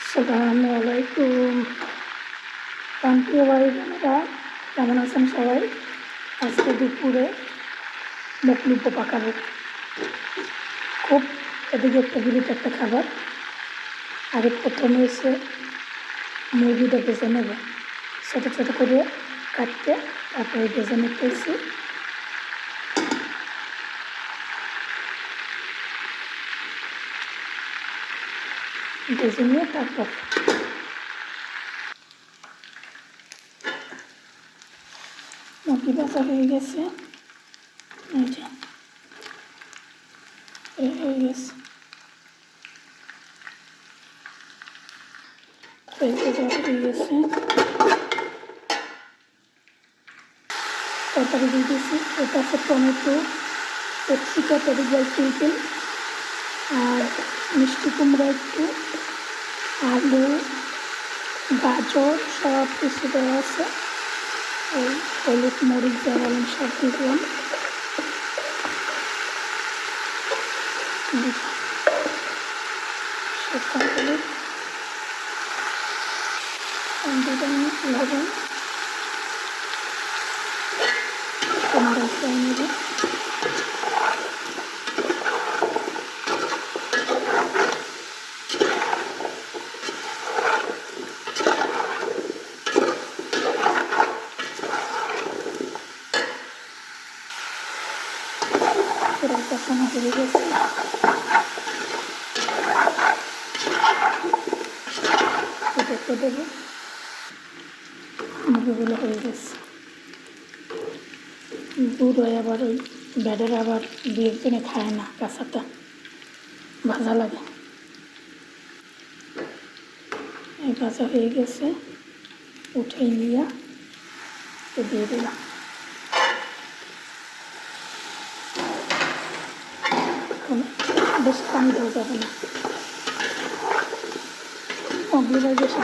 আসসালামু আলাইকুম। ভাই, বোনেরা, কেমন আছেন সবাই? আজকে দুপুরে মকলু পোপা খাব খুব এদিকে একটা ফেভারিট একটা খাবার। আগে প্রথমে এসে মুরগিটা ভেজে নেব। ছোটো ছোটো করে কাটতে, তারপরে ভেজে নিতে ভেজে নিয়ে তারপর মুরগি ভাজা হয়ে গেছে এই যে এই হয়ে গেছে এই ভাজা হয়ে গেছে তরকারি দিয়ে দিয়েছি এটা আছে আলু, গাজর, সব কিছু দেওয়া আছে। হলুদ, মরিচ দেওয়ালেন সব দিলাম। সব কমপ্লিট দিলাম লবণ। নেব কষানো হয়ে গেছে। দেখতে হয়ে গেছে। দুধ হয় আবার ওই ব্যাডের আবার দু একজনে খায় না কাঁচাটা ভাজা লাগে। এই ভাজা হয়ে গেছে। উঠে নিয়ে দিয়ে দিলাম এখন বেশ পানি দেওয়া যাবে না। অগ্নিবার বেশি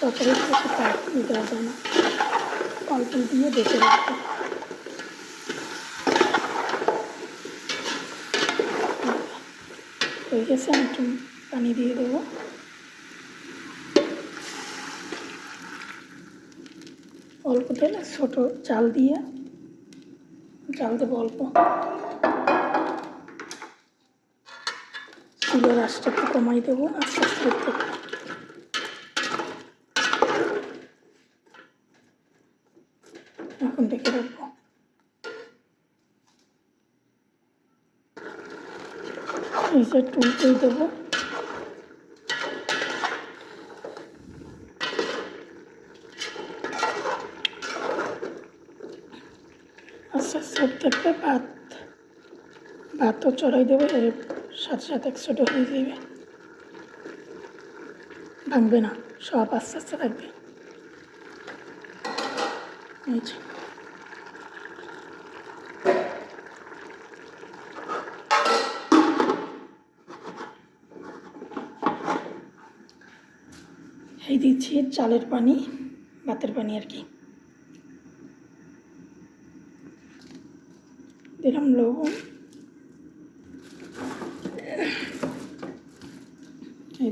তরকারি বেশি পানি দেওয়া যায় না। অল্প দিয়ে বেঁচে রাখতে। হয়ে গেছে, আমি একটু পানি দিয়ে দেবো। অল্প তেলে ছোটো চাল দিয়ে, চাল দেবো অল্প। চুলের আঁচটা একটু কমাই দেবো আস্তে আস্তে করতে এখন ডেকে রাখব। এই টুলতেই দেবো। আস্তে আস্তে থাকবে ভাত। ভাতও চড়াই দেবো, এর সাথে সাথে একশোটা হয়ে যাবে ভাঙবে না, সব আস্তে আস্তে থাকবে। এই দিচ্ছি চালের পানি, ভাতের পানি আর কি। দিলাম লবণ।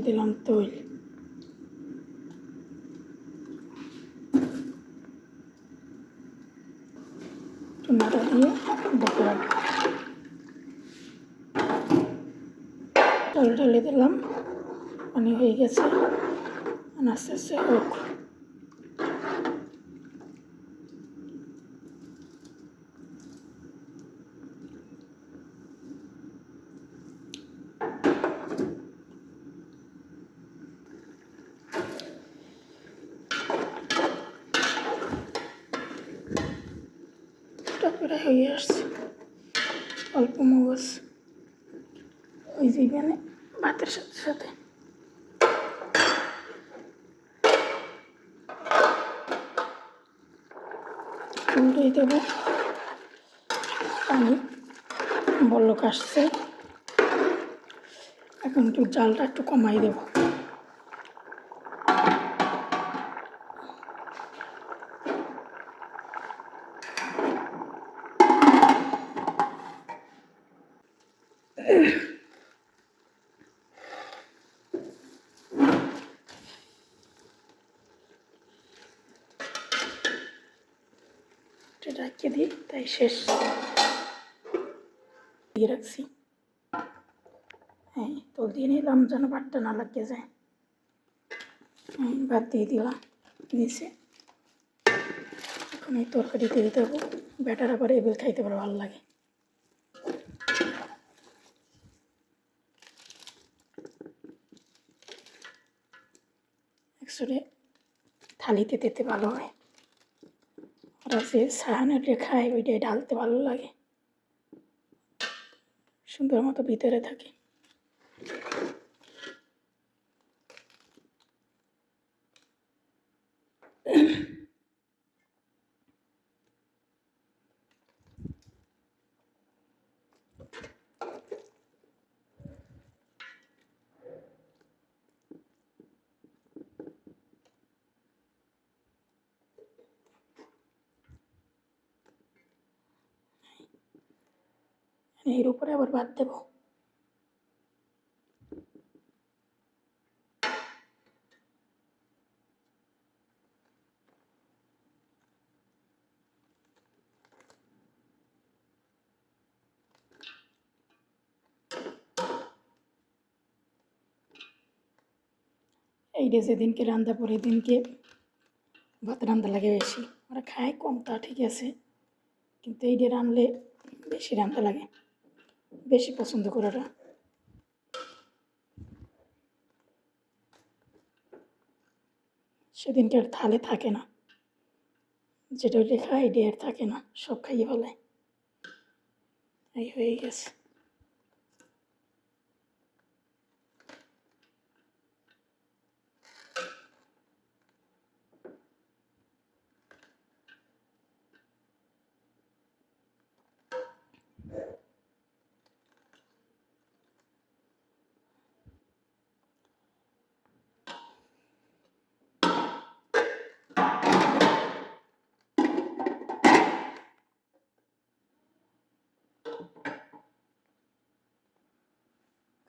দিলাম তৈল নাড়া দিয়ে ডেকে রাখব জল ঢেলে দিলাম। পানি হয়ে গেছে। আস্তে আস্তে হোক। তারপরে হয়ে আসছে। অল্প মগজ। ওই জীবনে ভাতের সাথে সাথে। উল্টোই দেবো। পানি। বলক আসছে। এখন একটু জালটা একটু কমাই দেবো। রেখে দিই, তাই শেষ। দিয়ে রাখছি। হ্যাঁ তোল দিয়ে নিলাম যেন ভাতটা না লাগিয়ে যায়। হ্যাঁ ভাত দিয়ে দিলাম। নিচে এখন এই তরকারি দিয়ে দেবো ব্যাটার আবার এবেল খাইতে পারে, ভালো লাগে। অ্যাকচুয়ালি থালিতে দিতে ভালো হয়। ওরা যে সাহানের খায় ওইটাই ঢালতে ভালো লাগে। সুন্দর মতো ভিতরে থাকে। এর উপরে আবার ভাত দেবো। এইটা যেদিনকে রান্না পরে দিনকে ভাত রান্না লাগে বেশি। ওরা খায় কম, তা ঠিক আছে। কিন্তু এইটা রানলে বেশি রান্না লাগে। বেশি পছন্দ করে ওরা। সেদিনকে আর থালে থাকে না। যেটা লেখা আইডিয়ার আর থাকে না। সব খাইয়ে বলে এই হয়ে গেছে।